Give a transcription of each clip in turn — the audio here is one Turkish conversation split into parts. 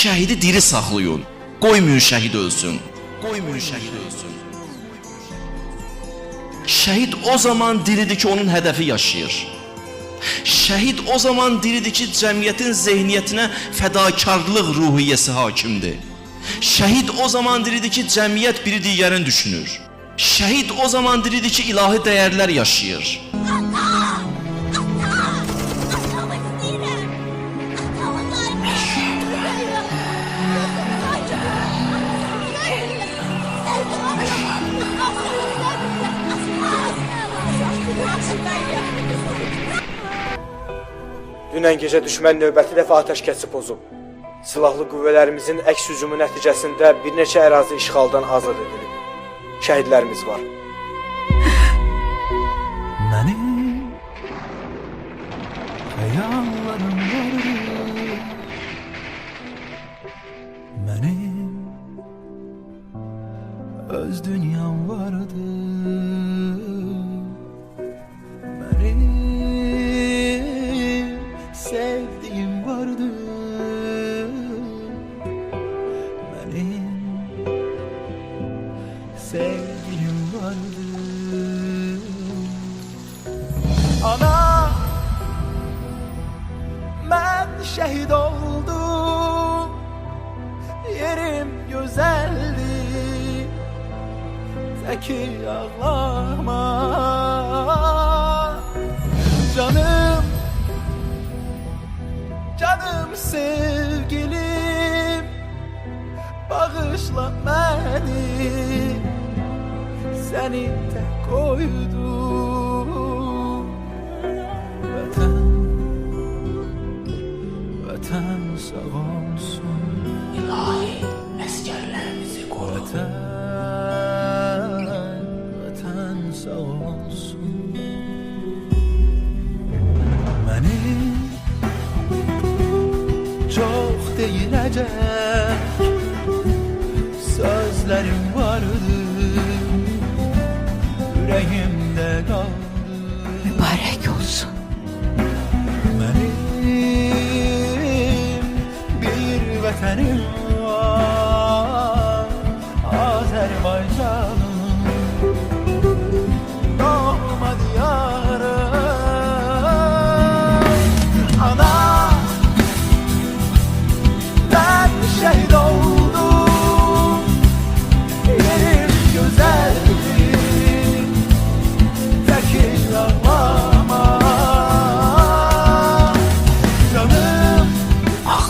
şəhidi diri saxlayın. Qoymayın şəhid ölsün. Qoymayın şəhid ölsün. Şəhid o zaman diridir ki, onun hədəfi yaşayır. Şəhid o zaman diridir ki, cəmiyyətin zehniyyətinə fədakarlıq ruhiyyəsi hakimdir. Şəhid o zaman diridir ki, cəmiyyət biri digərini düşünür. Şəhid o zaman diridir ki, ilahi dəyərlər yaşayır. Dünən gecə düşmən növbəti dəfə atəşkəsi pozub. Silahlı qüvvələrimizin əks hücumu nəticəsində bir neçə ərazi işğaldan azad edilib. Şəhidlərimiz var. Benim hayallerim vardı Benim öz dünyam vardı sevgilim vardı. Ana Ben şehit oldum. Yerim güzeldi. Zeki ağlama. Canım Canım sevgilim Bağışla beni Seni tek koydum. Vatan Vatan sağ olsun. İlahi əsgərlərimizi qoru. Vatan Vatan sağ olsun. Benim Çok değilecek Sözlerim Yüreğimde kaldı Mübarək olsun. Benim bir vətənim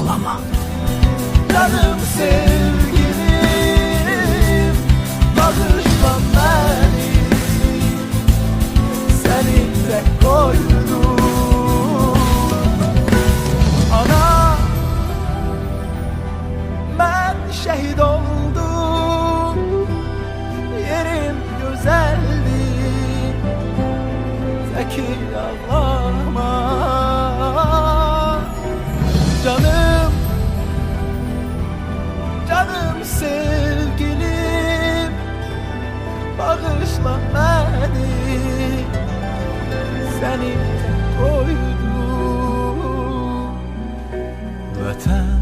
Ağlama. Canım sevgilim Bağışla beni. Seni tek koydum. Ana Ben şehit oldum. Yerim güzeldi. Zeki ağlama Seni koydum. Vatan